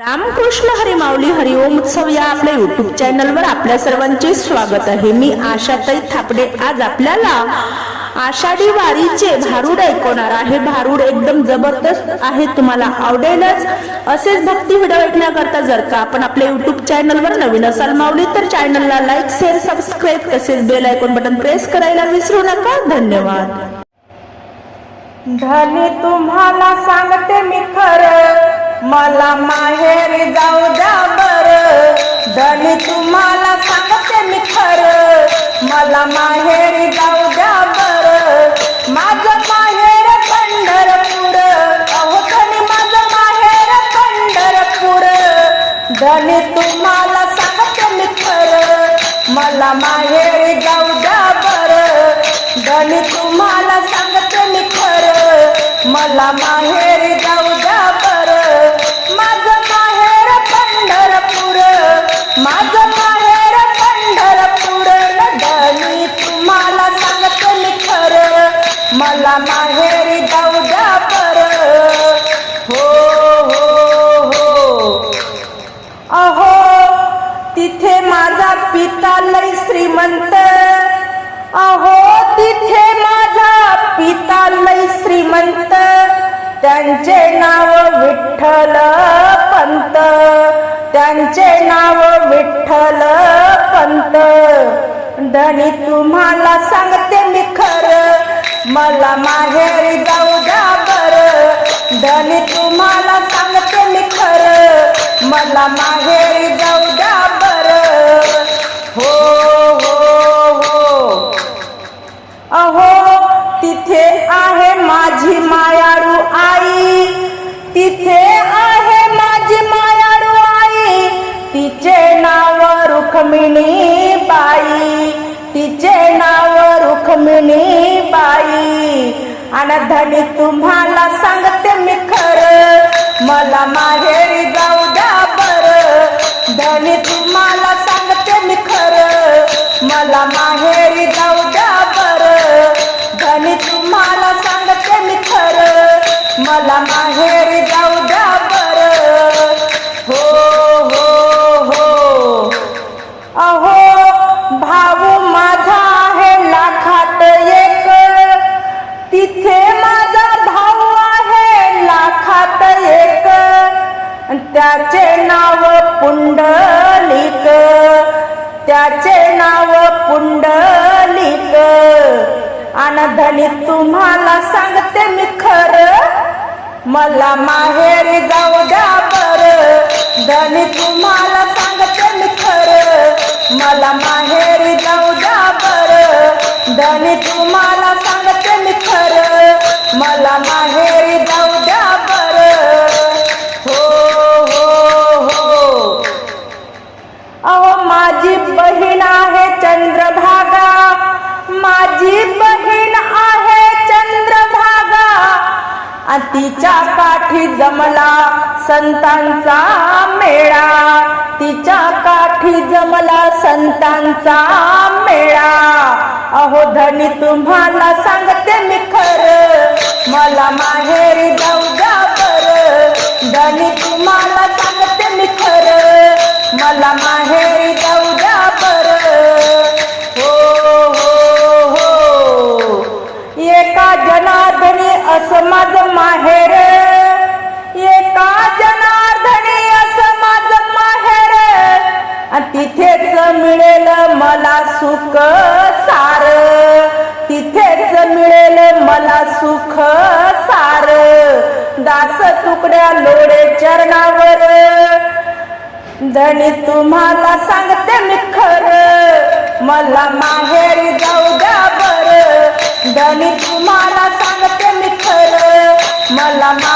रामकृष्ण हरी माऊली हरिओम उत्सव या आपल्या युट्यूब चॅनलवर आपल्या सर्वांचे स्वागत आहे. मी आशाताई थापडे. आज आपल्याला आषाढी वारीचे भारूड ऐकवणार आहे. भारूड एकदम जबरदस्त आहे. तुम्हाला आवडेलच. असेच भक्ती व्हिडिओ ऐकण्याकरता जर का आपण आपल्या युट्यूब चॅनलवर नवीन असाल माऊली तर चॅनलला लाईक शेअर सबस्क्राईब तसेच बेल आयकॉन बटन प्रेस करायला विसरू नका. धन्यवाद. धन्य तुम्हाला सांगते मला माहेरी जाऊ द्या बर. धनी तुम्हाला सांगते मी खर. मला माहेरी जाऊ द्या बर. माझं माहेर पंढरपूर. अहो धनी माझं माहेर पंढरपूर. धनी तुम्हाला सांगते मी खर. मला माहेरी जाऊ द्या बर. धनी तुम्हाला सांगते मी खर. मला माहेर श्रीमंत अहो तिथे माझा पिता लय श्रीमंत. त्यांचे नाव विठ्ठल पंत. त्यांचे नाव विठ्ठल पंत. धनी तुम्हाला सांगते मी खरं. मला माहेरी जाऊ द्या रुक्मिणी बाई. तिचे नाव रुक्मिणी बाई. आणि धनी तुम्हाला सांगते मी खर. मला माहेरी जाऊ द्या बरं. धनी तुम्हाला सांगते मी खरं. मला माहेरी जाऊ द्या बरं. धनी तुम्हाला सांगते मी खर. मला नाव पुंडलिक. त्याचे नाव पुंडलिक. अनधनी तुम्हाला सांगते मी खरं. मला माहेरी जाऊ द्या बर. धनी तुम्हाला सांगते काठी जमला संतांचा मेळा. तिच्या काठी जमला संतांचा मेळा. अहो धनी तुम्हाला सांगते मी खर. मला माहेरी जाऊ द्या बर. धनी तुम्हाला सांगते मी खर. मला तिथेच मिळेल मला सुख सार. तिथेच मिळेल मला सुख सार. दास तुकड्या लोडे चरणावर. धनी तुम्हाला सांगते मी खर. मला माहेरी जाऊ द्या बर. धनी तुम्हाला सांगते मी खर. मला मा